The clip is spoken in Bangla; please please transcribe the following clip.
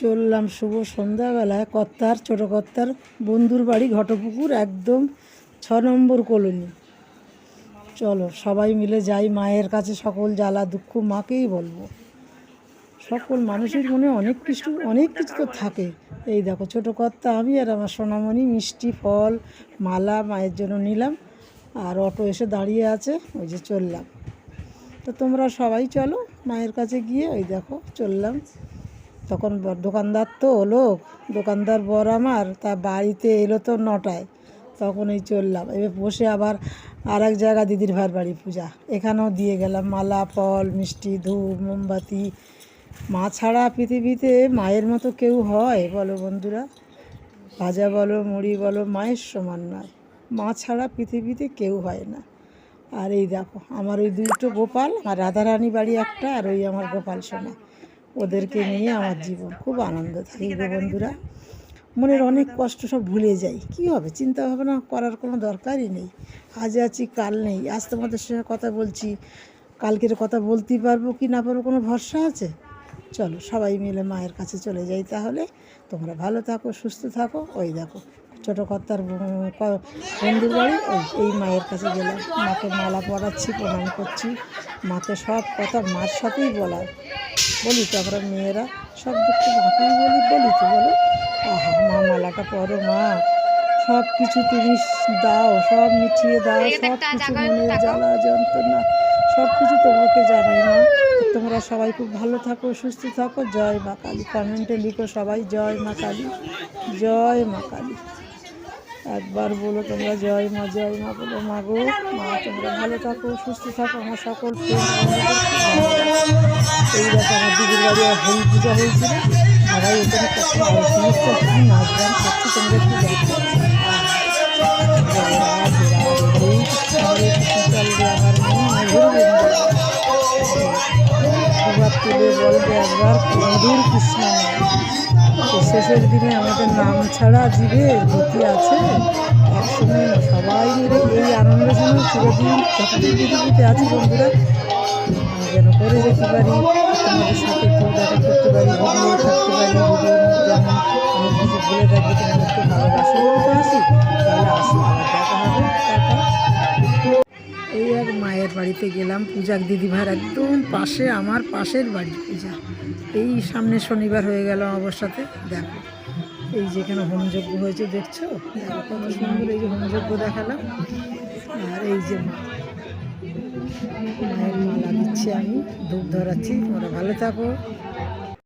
চললাম শুভ সন্ধ্যাবেলায় কর্তার, ছোটো কর্তার বন্ধুর বাড়ি ঘটপুকুর, একদম ছ নম্বর কলোনি। চলো, সবাই মিলে যাই, মায়ের কাছে সকল জ্বালা দুঃখ মাকেই বলব। সকল মানুষের মনে অনেক কিছু অনেক কিছু তো থাকে। এই দেখো, ছোটো কর্তা, আমি আর আমার সোনামণি মিষ্টি ফল, মালা মায়ের জন্য নিলাম, আর অটো এসে দাঁড়িয়ে আছে, ওই যে চললাম। তো তোমরা সবাই চলো, মায়ের কাছে গিয়ে, ওই দেখো, চললাম। তখন দোকানদার তো লোক, দোকানদার বর আমার, তা বাড়িতে এলো তো নটায় তখন এই চললাম। এবার বসে আবার আর এক জায়গা দিদির ভার বাড়ি পূজা। এখানেও দিয়ে গেলাম মালা, ফল, মিষ্টি, ধূপ, মোমবাতি। মা ছাড়া পৃথিবীতে মায়ের মতো কেউ হয়, বলো বন্ধুরা। ভাজা বলো, মুড়ি বলো, মায়ের সমান নয়। মা ছাড়া পৃথিবীতে কেউ হয় না। আর এই দেখো, আমার ওই দুটো গোপাল আর রাধারানী বাড়ি একটা, আর ওই আমার গোপাল সোনা। ওদেরকে নিয়ে আমার জীবন খুব আনন্দ থাকি গো বন্ধুরা। মনের অনেক কষ্ট সব ভুলে যাই। কি হবে? চিন্তা ভাবনা করার কোনো দরকারই নেই। আজ আছি কাল নেই। আজ তোমাদের সঙ্গে কথা বলছি। কালকের কথা বলতেই পারব কি না পারব কোনো ভরসা আছে? চলো সবাই মিলে মায়ের কাছে চলে যাই তাহলে। তোমরা ভালো থাকো সুস্থ থাকো। ওই দেখো ছোটো কর্তার বন্ধুর বাড়ি ওই এই মায়ের কাছে গেলাম। মাকে মালা পরাচ্ছি প্রণাম করছি। মাকে সব কথা মার সাথেই বলার। বলি তো আমরা মেয়েরা সব দুঃখ মাকেই বলি বলি তো বলো। আহা মা মালাটা পরো মা। সব কিছু তুমি দাও সব মিটিয়ে দাও সব কিছু মনের জ্বালা যন্ত্রণা সব কিছু তোমাকে জানাই মা। তোমরা সবাই খুব ভালো থাকো সুস্থ থাকো। জয় মা কালী। কমেন্টে লিখো সবাই জয় মা কালী। জয় মা কালী। একবার বলো তোমরা জয় মা জয় মা বলো মা গো মা, তোমরা ভালো থাকো, সুস্থ থাকো, আমার সকল। এই দেখো আমার দিদির বাড়ি হোলি পূজা হয়েছিল আর এখানে নাচ গান করছি তোমরা বলবে একবার মধুর কৃষ্ণ শেষের দিনে আমাদের নাম ছাড়া জীবের গতি আছে। একসময় না সবাই মিলে এই আনন্দ যেন চিরদিন যতদিন পৃথিবীতে আছি বন্ধুরা। যেন করে যেতে পারি, তোমাদের সাথে একটু দেখা করতে পারি ভিডিও থাকতে পারি, ভিডিও যেমন অনেক কিছু ভুলে থাকবে তোমাদেরকে ভালোবাসি বলতে আসি, তাহলে আসি, আবার দেখা হবে মায়ের বাড়িতে গেলাম, পূজার দিদিভাইয়ের একদম পাশে, আমার পাশের বাড়ি, পূজা। এই সামনে শনিবার হয়ে গেল সাথে, দেখো। এই যেখানে হোমযজ্ঞ হয়েছে, দেখছ? দেখো কত সুন্দর এই যে হোমযজ্ঞ দেখালাম। আর এই যে মায়ের মালা দিচ্ছি আমি, ধূপ ধরাচ্ছি, তোমরা ভালো থাকো।